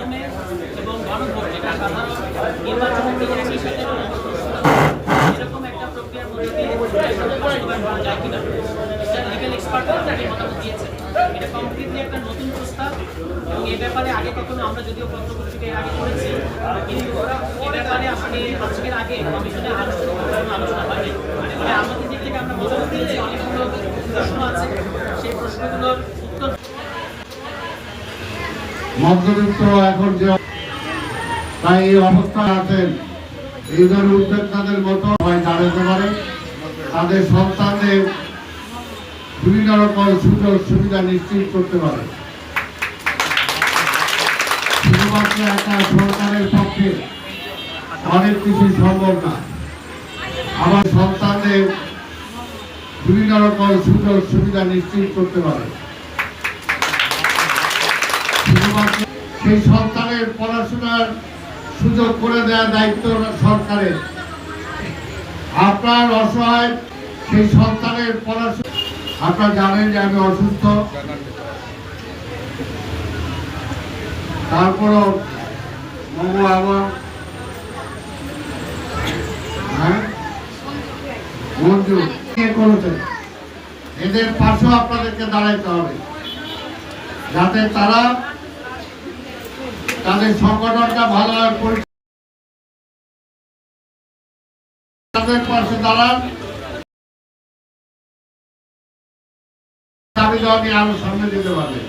মাধ্যমে এবং গণভোট যেটা নির্বাচনের প্রক্রিয়ার সাথে এরকম একটা প্রক্রিয়ার মধ্যে দিয়ে কিনা? এটা লিগাল এক্সপার্টরা তাকে মতামত দিয়েছেন এটা কমপ্লিটলি একটা নতুন প্রস্তাব এবং এ ব্যাপারে আগে কখনো আমরা যদিও পত্রপত্রিকা এর আগে করেছি কিন্তু এ ব্যাপারে আসলে আজকের আগে কমিশনে কোনো আলোচনা হয়নি। মানে আমাদের দিক থেকে আমরা মতামত দিয়েছি অনেকগুলো প্রশ্ন আছে। সেই প্রশ্নগুলোর মধ্যবিত্ত এখন যে তাই এই অবস্থায় আছেন এই ধরনের উদ্যোক্তাদের মতো সবাই দাঁড়াতে পারে। তাদের সন্তানদের বিভিন্ন রকম সুযোগ সুবিধা নিশ্চিত করতে পারে। শুধুমাত্র একটা সরকারের পক্ষে অনেক কিছু সম্ভব না। আমার সন্তানদের বিভিন্ন রকম সুযোগ সুবিধা নিশ্চিত করতে পারে। সেই সন্তানের পড়াশোনার সুযোগ করে দেওয়ার দায়িত্ব সরকারের। আপনার অসহায় সেই সন্তানের পড়াশোনা আপনারা জানেন যে আমি অসুস্থ। মঙ্গল আমার হ্যাঁ? এদের পাশেও আপনাদেরকে দাঁড়াইতে হবে। যাতে তারা তাদের সংগঠনটা ভালোভাবে পরি- তাদের পাশে দাঁড়ান। দাবি নিয়ে আরও সামনে যেতে পারবে।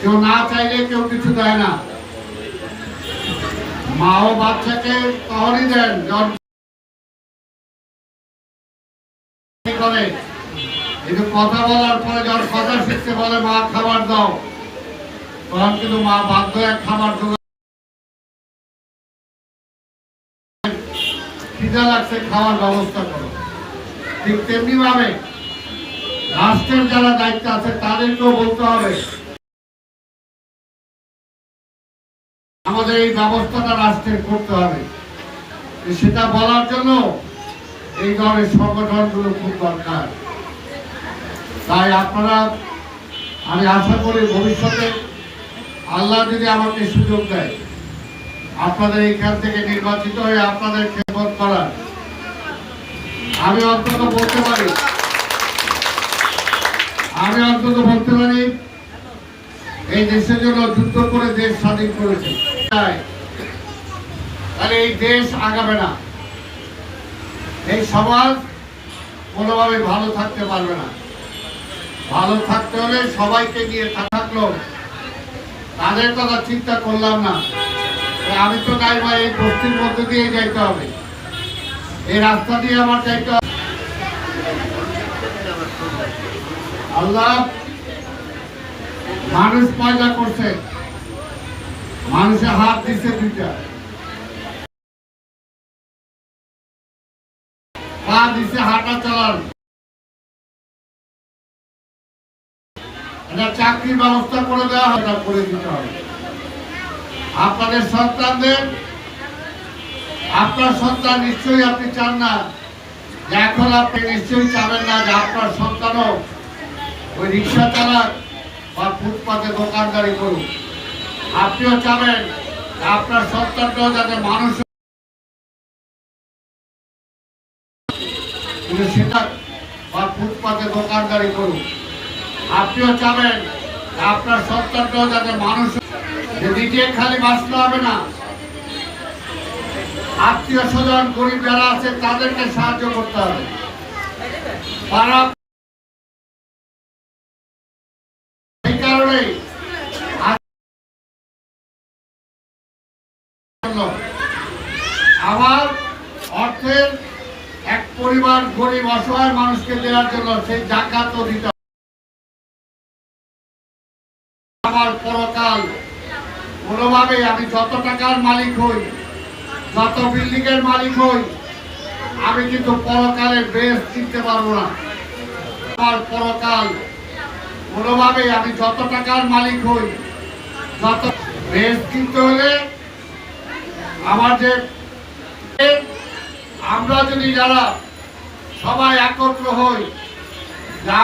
কেউ না চাইলে কেউ কিছু দেয় না। মা ও বাচ্চাকে তখনই দেন করে? কথা বলার পরে যখন কথা শিখতে বলে, মা, খাবার দাও। তখন কিন্তু মা বাধ্য এক খাবার খিদা লাগছে, খাওয়ার ব্যবস্থা করো। ঠিক তেমনি ভাবে রাষ্ট্রের যারা দায়িত্ব আছে, তাদেরকেও বলতে হবে, আমাদের এই ব্যবস্থাটা রাষ্ট্রের করতে হবে। সেটা বলার জন্য এই ধরনের সংগঠনগুলো খুব দরকার। তাই আপনারা, আমি আশা করি ভবিষ্যতে আল্লাহ যদি আমাকে সুযোগ দেয়, আপনাদের এইখান থেকে নির্বাচিত হয়ে আপনাদের খেদমত করার। আমি অন্তত বলতে পারি, আমি অন্তত বলতে পারি, এই দেশের জন্য যুদ্ধ করে দেশ স্বাধীন করেছে। তাহলে এই দেশ আগাবে না। এই সমাজ কোনোভাবে ভালো থাকতে পারবে না। ভালো থাকতে হলে সবাইকে নিয়ে থাকল। তাদের কথা চিন্তা করলাম না। আমি তো নাই ভাই, এই বস্তির মধ্যে দিয়ে যাইতে হবে। এই রাস্তা দিয়ে আমার যাইতে হবে। আল্লাহ, মানুষ পয়দা করছে। মানুষের হাত দিচ্ছে দুইটা। পা দিচ্ছে হাঁটা চলার চাকরির ব্যবস্থা করে দেওয়া করে দিতে হবে। আপনাদের সন্তানদের, আপনার সন্তান নিশ্চয়ই আপনি চান না এখন আপনি নিশ্চয়ই চাবেন না যে আপনার সন্তানও ওই রিক্সা চালাক বা ফুটপাতে দোকানদারি করুক। আপনিও চাবেন আপনার সন্তানটাও যাতে মানুষ সেটা বা ফুটপাতে দোকানদারি করুক। আপনিও চাবেন আপনার সন্তানটাও যাতে মানুষ নিজে খালি বাঁচতে হবে না। আত্মীয় স্বজন, গরিব যারা আছে, তাদেরকে সাহায্য করতে হবে। তারা আমার অর্থের এক পরিবার গরিব অসহায় মানুষকে দেওয়ার জন্য সেই জাকাতও দিতে আমার পরকাল। কোনোভাবে আমি যত টাকার মালিক হই, যত বিল্ডিং এর মালিক হই, আমি কিন্তু পরকালের বেশ চিনতে পারব না। আমার পরকাল। কোনোভাবে আমি যত টাকার মালিক হই, যত বেশ কিনতে হলে আমার যে আমরা যদি যারা সবাই একত্র হই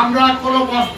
আমরা কোনো বস্তার কোন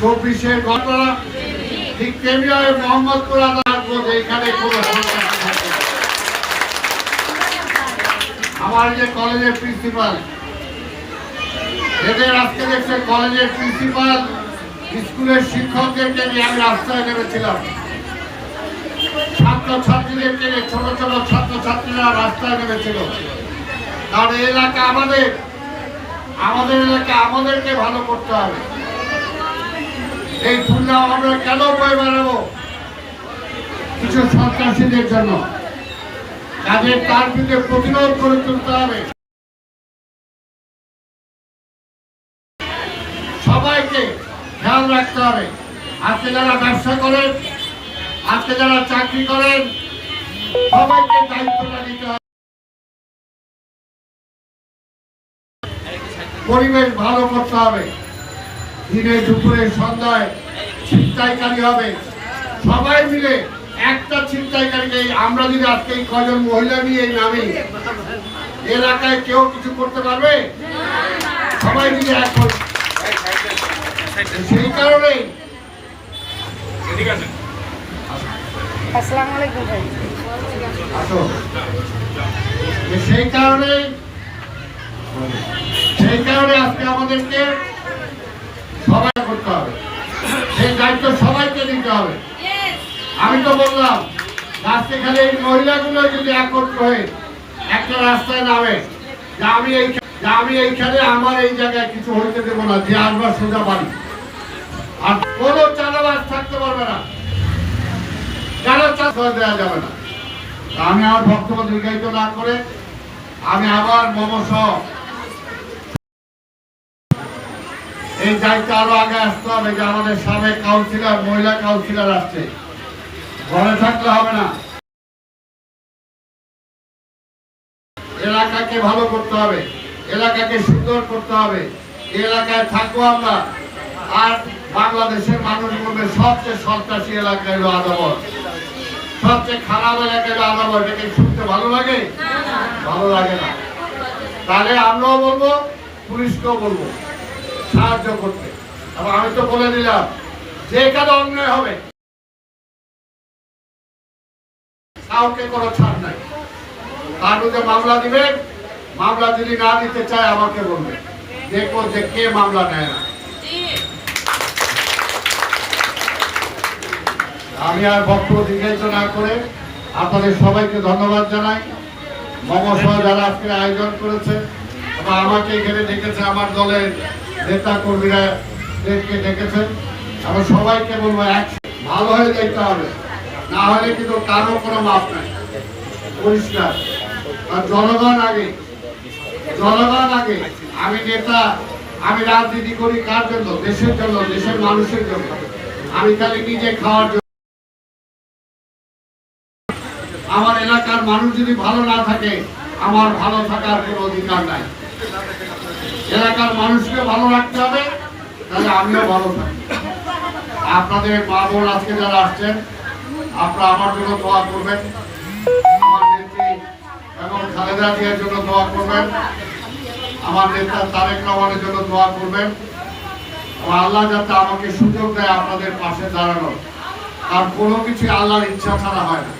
চব্বিশের ঘটনা। ঠিক তেমনি মোহাম্মদপুর আদালত এখানে কোনো আমার যে কলেজের প্রিন্সিপাল, এদের আজকে দেখছে কলেজের প্রিন্সিপাল, স্কুলের শিক্ষকদেরকে নিয়ে আমি রাস্তায় নেমেছিলাম। ছাত্র ছাত্রীদেরকে নিয়ে ছোট ছোট ছাত্র ছাত্রীরা রাস্তায় নেমেছিল। কারণ এলাকা আমাদের আমাদের এলাকা আমাদেরকে ভালো করতে হবে। এই দুর্গা আমরা কেন বয়ে বেড়াবো? কিছু সন্ত্রাসীদের জন্য। কাজে তার বিরুদ্ধে প্রতিরোধ করে তুলতে হবে। সবাইকে খেয়াল রাখতে হবে। আজকে যারা ব্যবসা করেন, আজকে যারা চাকরি করেন, সবাইকে দায়িত্বটা নিতে হবে। পরিবেশ ভালো করতে হবে। দিনে দুপুরে সন্ধ্যায় ছিনতাইকারী হবে। সবাই মিলে একটা ছিনতাইকারীকে আমরা যদি আজকে এই কজন মহিলা নিয়ে নামি এলাকায় কেউ কিছু করতে পারবে? সবাই মিলে এক সেই যে সেই কারণে সেই কারণে আজকে আমাদেরকে সবাই করতে হবে। সেই দায়িত্ব সবাইকে নিতে হবে। আমি তো বললাম আজকে খালি এই মহিলাগুলো যদি একত্র হয়ে একটা রাস্তায় নামে আমি এই আমি এইখানে আমার এই জায়গায় কিছু হইতে দেবো না, যে আসবার সোজা বাড়ি। আর কোনো চাঁদাবাজ থাকতে পারবে না। কেন চাষ দেওয়া যাবে না? আমি আমার বক্তব্য দীর্ঘায়িত না করে আমি আবার মমস এই দায়িত্ব আরও আগে আসতে হবে যে আমাদের সাবেক কাউন্সিলর মহিলা কাউন্সিলর আসছে। ঘরে থাকলে হবে না। এলাকাকে ভালো করতে হবে এলাকাকে সুন্দর করতে হবে। এলাকায় থাকব আমরা। আর বাংলাদেশের মানুষ বলবে সবচেয়ে সন্ত্রাসী এলাকায় হলো আদাবর সবচেয়ে খারাপ এলাকায় হলো আদাবর এটাকে শুনতে ভালো লাগে? ভালো লাগে না। তাহলে আমরাও বলব পুলিশকেও বলব। সাহায্য করতে। এবং আমি তো বলে দিলাম, যে কারও অন্যায় হবে, কাউকে কোনো ছাড় নাই। তার বিরুদ্ধে মামলা দিবেন, মামলা যদি না দিতে চায় আমাকে বলবে দেখব যে কে মামলা নেয় না। আমি আর বক্তব্য দীর্ঘায়িত না করে আপনাদের সবাইকে ধন্যবাদ জানাই। মমসহ যারা আজকে আয়োজন করেছে আমাকে এখানে ডেকেছে আমার দলের নেতা কর্মীরা ডেকেছেন। আমি সবাইকে বলব, এক ভালো হয়ে যেতে হবে। না হলে কিন্তু কারও কোনো মাপ নাই। পরিষ্কার। আর জনগণ আগে। জনগণ আগে। আমি নেতা, আমি রাজনীতি করি কার জন্য? দেশের জন্য, দেশের মানুষের জন্য। আমি খালি নিজে খাওয়ার জন্য। আমার এলাকার মানুষ যদি ভালো না থাকে, আমার ভালো থাকার কোনো অধিকার নাই। এলাকার মানুষকে ভালো রাখতে হবে, তাহলে আমিও ভালো থাকি আপনাদের মা বোন আজকে যারা আসছেন, আপনারা আমার জন্য দোয়া করবেন এবং খালেদা জিয়ার জন্য দোয়া করবেন, আমার নেতা তারেক রহমানের জন্য দোয়া করবেন। আল্লাহ যাতে আমাকে সুযোগ দেয় আপনাদের পাশে দাঁড়ানোর। আর কোনো কিছু আল্লাহর ইচ্ছা ছাড়া হয় না।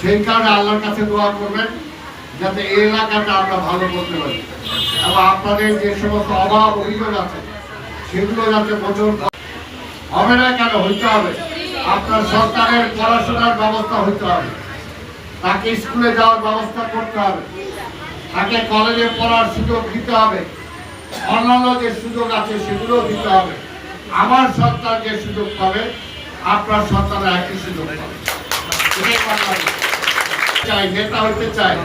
সেই কারণে আল্লাহর কাছে দোয়া করবেন। যাতে এই এলাকাটা আমরা ভালো করতে পারি। এবং আপনাদের যে সমস্ত অভাব, অভিযোগ আছে, সেগুলো যাতে মোচন হবে না কেন, হইতে হবে। আপনার সরকারের পড়াশোনার ব্যবস্থা হইতে হবে। তাকে স্কুলে যাওয়ার ব্যবস্থা করতে হবে। তাকে কলেজে পড়ার সুযোগ দিতে হবে। অন্যান্য যে সুযোগ আছে সেগুলো দিতে হবে। আমার সরকার যে সুযোগ পাবে, আপনার সরকার একই সুযোগ পাবে। চাই, নেতা হইতে চাই।